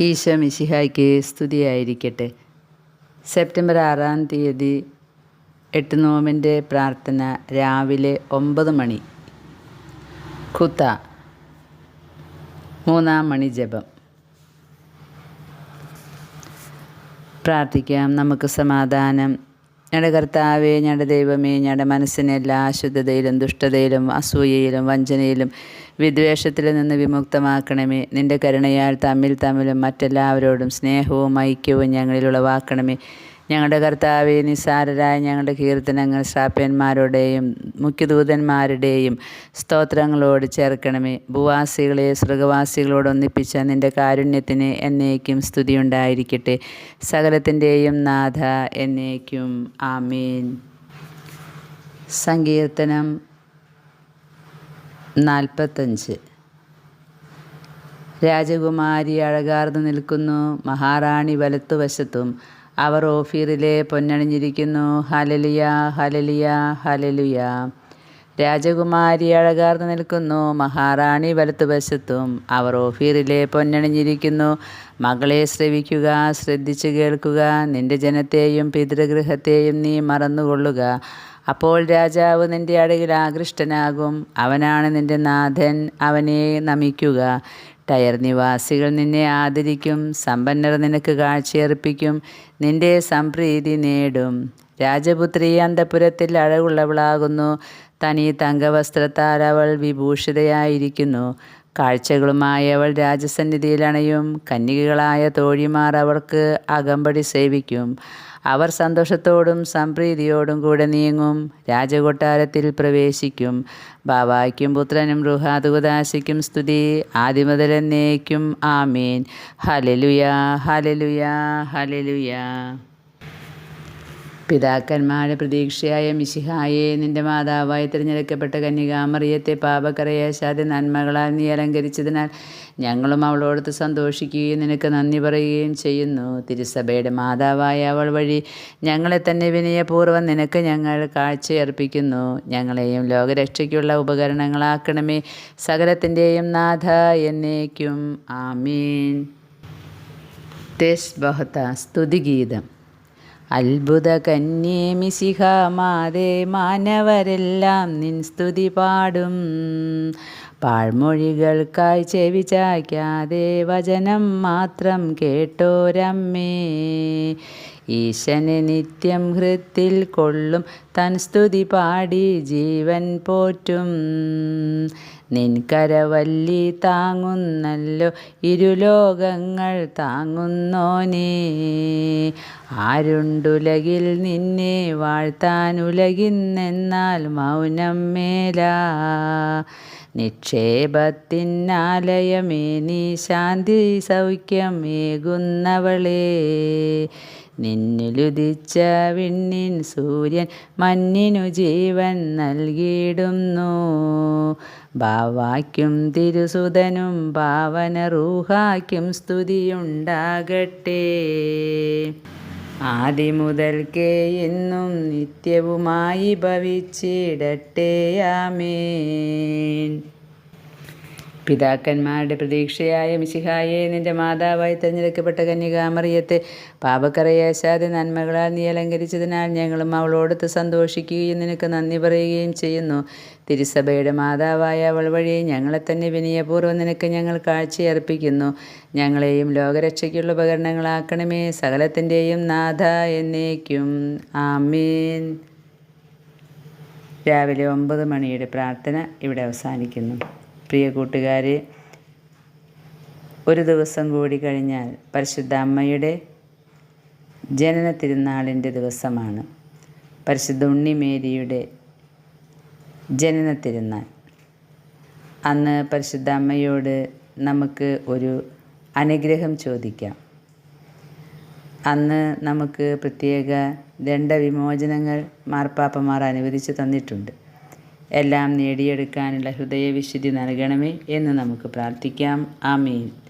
ഈശോ മിശിഹായ്ക്ക് സ്തുതിയായിരിക്കട്ടെ. സെപ്റ്റംബർ ആറാം തീയതി എട്ട് നോമിന്റെ പ്രാർത്ഥന രാവിലെ ഒമ്പത് മണി. കുത്ത മൂന്നാം മണി ജപം. പ്രാർത്ഥിക്കാം. നമുക്ക് സമാധാനം. ഞങ്ങളുടെ കർത്താവെ ഞങ്ങളുടെ ദൈവമേ ഞങ്ങളുടെ മനസ്സിനെ എല്ലാ അശുദ്ധതയിലും ദുഷ്ടതയിലും അസൂയയിലും വഞ്ചനയിലും വിദ്വേഷത്തിൽ നിന്ന് വിമുക്തമാക്കണമേ. നിന്റെ കരുണയാൽ തമ്മിൽ തമ്മിലും മറ്റെല്ലാവരോടും സ്നേഹവും ഐക്യവും ഞങ്ങളിൽ ഉളവാക്കണമേ ഞങ്ങളുടെ കർത്താവെ നിസ്സാരരായ ഞങ്ങളുടെ കീർത്തനങ്ങൾ ശ്രാപ്യന്മാരുടെയും മുഖ്യദൂതന്മാരുടെയും സ്തോത്രങ്ങളോട് ചേർക്കണമേ. ഭൂവാസികളെ സൃഗവാസികളോട് ഒന്നിപ്പിച്ച നിന്റെ കാരുണ്യത്തിന് എന്നേക്കും സ്തുതിയുണ്ടായിരിക്കട്ടെ. സകലത്തിന്റെയും നാഥ എന്നേക്കും. ആമീൻ. സങ്കീർത്തനം നാൽപ്പത്തഞ്ച്. രാജകുമാരി അഴകാർന്നു നിൽക്കുന്നു മഹാറാണി വലത്തുവശത്തും അവർ ഓഫീറിലെ പൊന്നണിഞ്ഞിരിക്കുന്നു. ഹലലിയ ഹലലിയ ഹലലിയ രാജകുമാരി അഴകാർന്നു നിൽക്കുന്നു. മഹാറാണി വലത്തുവശത്തും അവർ ഓഫീറിലെ പൊന്നണിഞ്ഞിരിക്കുന്നു. മകളെ ശ്രവിക്കുക ശ്രദ്ധിച്ചു കേൾക്കുക. നിന്റെ ജനത്തെയും പിതൃഗൃഹത്തെയും നീ മറന്നുകൊള്ളുക. അപ്പോൾ രാജാവ് നിന്റെ അടയിൽ ആകൃഷ്ടനാകും. അവനാണ് നിന്റെ നാഥൻ. അവനെ നമിക്കുക. ടയർ നിവാസികൾ നിന്നെ ആദരിക്കും സമ്പന്നർ നിനക്ക് കാഴ്ചയർപ്പിക്കും നിന്റെ സംപ്രീതി നേടും. രാജപുത്രി അന്തപുരത്തിൽ അഴകുള്ളവളാകുന്നു തനി തങ്കവസ്ത്രത്താൽ അവൾ വിഭൂഷിതയായിരിക്കുന്നു. കാഴ്ചകളുമായി അവൾ രാജസന്നിധിയിൽ അണയും കന്യകകളായ തോഴിമാർ അവൾക്ക് അകമ്പടി സേവിക്കും. അവർ സന്തോഷത്തോടും സംപ്രീതിയോടും കൂടെ നീങ്ങും. രാജകൊട്ടാരത്തിൽ പ്രവേശിക്കും. ബാബായ്ക്കും പുത്രനും റുഹാദുദാശിക്കും സ്തുതി. ആദിമുതലെന്നേക്കും. ആമീൻ. ഹലലുയാ ഹലലുയാ ഹലലുയാ പിതാക്കന്മാരുടെ പ്രതീക്ഷയായ മിശിഹായെ നിന്റെ മാതാവായി തിരഞ്ഞെടുക്കപ്പെട്ട കന്യകാമറിയത്തെ പാപക്കറയേശാതെ നന്മകളാൽ നീ അലങ്കരിച്ചതിനാൽ ഞങ്ങളും അവളോടത്ത് സന്തോഷിക്കുകയും നിനക്ക് നന്ദി പറയുകയും ചെയ്യുന്നു. തിരുസഭയുടെ മാതാവായ അവൾ വഴി ഞങ്ങളെ തന്നെ വിനയപൂർവം നിനക്ക് ഞങ്ങൾ കാഴ്ചയർപ്പിക്കുന്നു. ഞങ്ങളെയും ലോകരക്ഷയ്ക്കുള്ള ഉപകരണങ്ങളാക്കണമേ. സകലത്തിന്റെയും നാഥ എന്നേക്കും. ആമീൻ. തെസ് ബഹത്ത സ്തുതിഗീതം. അത്ഭുത കന്യേ മിശിഹാമാതെ മാനവരെല്ലാം നിൻ സ്തുതി പാടും. പാഴ്മൊഴികൾക്കായി ചെവി ചായ്ക്കാതെ വചനം മാത്രം കേട്ടോരമ്മേ. ഈശനെ നിത്യം ഹൃത്തിൽ കൊള്ളും തൻ സ്തുതി പാടി ജീവൻ പോറ്റും. നിൻകരവല്ലി താങ്ങുന്നല്ലോ ഇരുലോകങ്ങൾ താങ്ങുന്നോനേ. ആരുണ്ടുലകിൽ നിന്നെ വാഴ്ത്താൻ ഉലകിന്നെന്നാൽ മൗനം മേലാ. നിക്ഷേപത്തിനാലയമേ നീ ശാന്തി സൗഖ്യമേകുന്നവളേ നിന്നിലുദിച്ച വിണ്ണിൻ സൂര്യൻ മഞ്ഞിനു ജീവൻ നൽകിയിടുന്നു. ഭാവാക്കും തിരുസുതനും ഭാവന റൂഹാക്കും സ്തുതിയുണ്ടാകട്ടെ. ആദി മുതൽക്കേ എന്നും നിത്യവുമായി ഭവിച്ചിടട്ടെ. ആമേൻ. പിതാക്കന്മാരുടെ പ്രതീക്ഷയായ മിശിഹായെ നിന്റെ മാതാവായി തിരഞ്ഞെടുക്കപ്പെട്ട കന്യകാമറിയത്തെ പാപക്കറയേശാതെ നന്മകളാൽ നീ അലങ്കരിച്ചതിനാൽ ഞങ്ങളും അവളോടൊത്ത് സന്തോഷിക്കുകയും നിനക്ക് നന്ദി പറയുകയും ചെയ്യുന്നു. തിരുസഭയുടെ മാതാവായ അവൾ വഴി ഞങ്ങളെ തന്നെ വിനയപൂർവം നിനക്ക് ഞങ്ങൾ കാഴ്ചയർപ്പിക്കുന്നു. ഞങ്ങളെയും ലോകരക്ഷയ്ക്കുള്ള ഉപകരണങ്ങളാക്കണമേ. സകലത്തിന്റെയും നാഥ എന്നേക്കും. ആമീൻ. രാവിലെ ഒമ്പത് മണിയുടെ പ്രാർത്ഥന ഇവിടെ അവസാനിക്കുന്നു. പ്രിയ കൂട്ടുകാരെ ഒരു ദിവസം കൂടി കഴിഞ്ഞാൽ പരിശുദ്ധ അമ്മയുടെ ജനന തിരുനാളിന്റെ ദിവസമാണ്. പരിശുദ്ധ ഉണ്ണിമേരിയുടെ ജനന തിരുനാൾ. അന്ന് പരിശുദ്ധ അമ്മയോട് നമുക്ക് ഒരു അനുഗ്രഹം ചോദിക്കാം. അന്ന് നമുക്ക് പ്രത്യേക ദണ്ഡവിമോചനങ്ങൾ മാർപ്പാപ്പമാർ അനുവദിച്ചു തന്നിട്ടുണ്ട്. എല്ലാം നേടിയെടുക്കാനുള്ള ഹൃദയവിശുദ്ധി നൽകണമേ എന്ന് നമുക്ക് പ്രാർത്ഥിക്കാം. ആമീൻ.